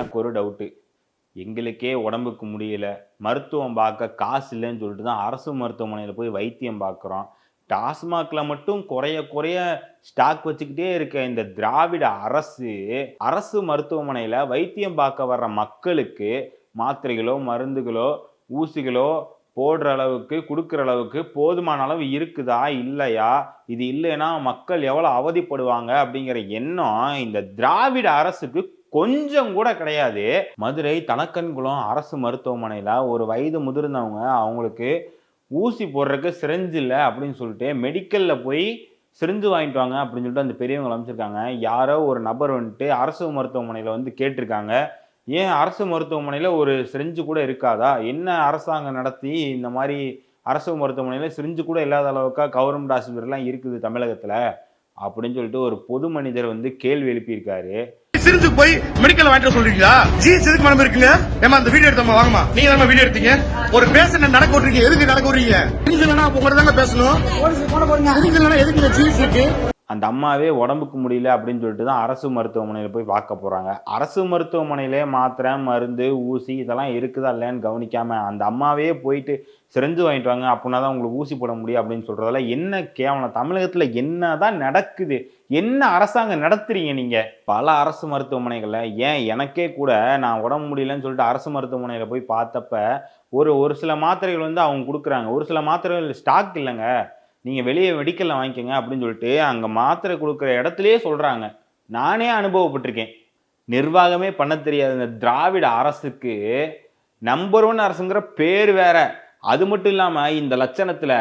எனக்கு ஒரு டவுட்டு எங்களுக்கே உடம்புக்கு முடியல. மருத்துவம் பார்க்க காசு இல்லைன்னு சொல்லிட்டு தான் அரசு மருத்துவமனையில் போய் வைத்தியம் பார்க்குறோம். டாஸ்மாகில் மட்டும் குறைய குறைய ஸ்டாக் வச்சுக்கிட்டே இருக்க இந்த திராவிட அரசு அரசு மருத்துவமனையில் வைத்தியம் பார்க்க வர்ற மக்களுக்கு மாத்திரைகளோ மருந்துகளோ ஊசிகளோ போடுற அளவுக்கு கொடுக்குற அளவுக்கு போதுமான அளவு இருக்குதா இல்லையா? இது இல்லைன்னா மக்கள் எவ்வளோ அவதிப்படுவாங்க அப்படிங்கிற எண்ணம் இந்த திராவிட அரசுக்கு கொஞ்சம் கூட கிடையாது. மதுரை தனக்கன்குளம் அரசு மருத்துவமனையில் ஒரு வயது முதிர்ந்தவங்க அவங்களுக்கு ஊசி போடுறதுக்கு சிரிஞ்சு இல்லை அப்படின்னு சொல்லிட்டு மெடிக்கலில் போய் சிரிஞ்சு வாங்கிட்டு வாங்க அப்படின்னு சொல்லிட்டு அந்த பெரியவங்க அமைச்சிருக்காங்க யாரோ ஒரு நபர் வந்துட்டு அரசு மருத்துவமனையில் வந்து கேட்டிருக்காங்க. ஏன் அரசு மருத்துவமனையில் ஒரு சிரிஞ்சு கூட இருக்காதா? என்ன அரசாங்கம் நடத்தி இந்த மாதிரி அரசு மருத்துவமனையில் சிரிஞ்சு கூட இல்லாத அளவுக்கா கவர்மெண்ட் ஆஸ்பத்திரிலாம் இருக்குது தமிழகத்தில்? அப்படின்னு சொல்லிட்டு ஒரு பொது மனிதர் வந்து கேள்வி எழுப்பியிருக்காரு. சிரிஞ்சுக்கு போய் மெடிக்கல் வாங்கிட்டு சொல்றீங்களா? ஜி எதுக்கு மனம் இருக்குங்க. ஏமா அந்த வீடியோ எடுத்தோமா வாங்கம்மா. நீங்க தான் வீடியோ எடுத்தீங்க? ஒரு பேஷண்ட் நடக்க விட்டுறீங்க எதுக்கு நடக்க விடுறீங்க சிரிஞ்சு இல்லைன்னா உங்கள்ட்ட தாங்க பேசணும். சிரிஞ்சு எதுக்கு ஜீஸ் இருக்கு? அந்த அம்மாவே உடம்புக்கு முடியல அப்படின்னு சொல்லிட்டு தான் அரசு மருத்துவமனையில் போய் பார்க்க போகிறாங்க அரசு மருத்துவமனையிலே மாத்திரை மருந்து ஊசி இதெல்லாம் இருக்குதா இல்லையான்னு கவனிக்காமல் அந்த அம்மாவே போயிட்டு செஞ்சு வாங்கிட்டு வாங்க அப்படின்னா தான் உங்களுக்கு ஊசி போட முடியும் அப்படின்னு சொல்கிறதால என்ன கேவலம். தமிழகத்தில் என்ன தான் நடக்குது? என்ன அரசாங்கம் நடத்துறீங்க நீங்கள் பல அரசு மருத்துவமனைகளில் ஏன் எனக்கே கூட நான் உடம்பு முடியலன்னு சொல்லிட்டு அரசு மருத்துவமனையில் போய் பார்த்தப்ப ஒரு ஒரு சில மாத்திரைகள் வந்து அவங்க கொடுக்குறாங்க. ஒரு சில மாத்திரைகள் ஸ்டாக் இல்லைங்க. நீங்கள் வெளியே மெடிக்கலில் வாங்கிக்கோங்க அப்படின்னு சொல்லிட்டு அங்கே மாத்திரை கொடுக்குற இடத்துலையே சொல்கிறாங்க நானே அனுபவப்பட்டிருக்கேன். நிர்வாகமே பண்ண தெரியாத இந்த திராவிட அரசுக்கு நம்பர் ஒன் அரசுங்கிற பேர் வேற. அது மட்டும் இல்லாமல் இந்த லட்சணத்தில்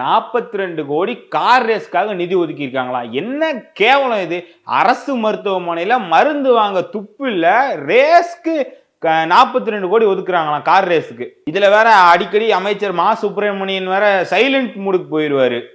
நாற்பத்தி ரெண்டு கோடி கார் ரேஸ்க்காக நிதி ஒதுக்கியிருக்காங்களா என்ன கேவலம் இது? அரசு மருத்துவமனையில் மருந்து வாங்க துப்பு இல்லை ரேஸ்க்கு நாற்பத்தி ரெண்டு கோடி ஒதுக்குறாங்களாம் கார் ரேஸுக்கு. இதில் வேற அடிக்கடி அமைச்சர் மா. சுப்பிரமணியன் வேற சைலண்ட் மூடுக்கு போயிடுவாரு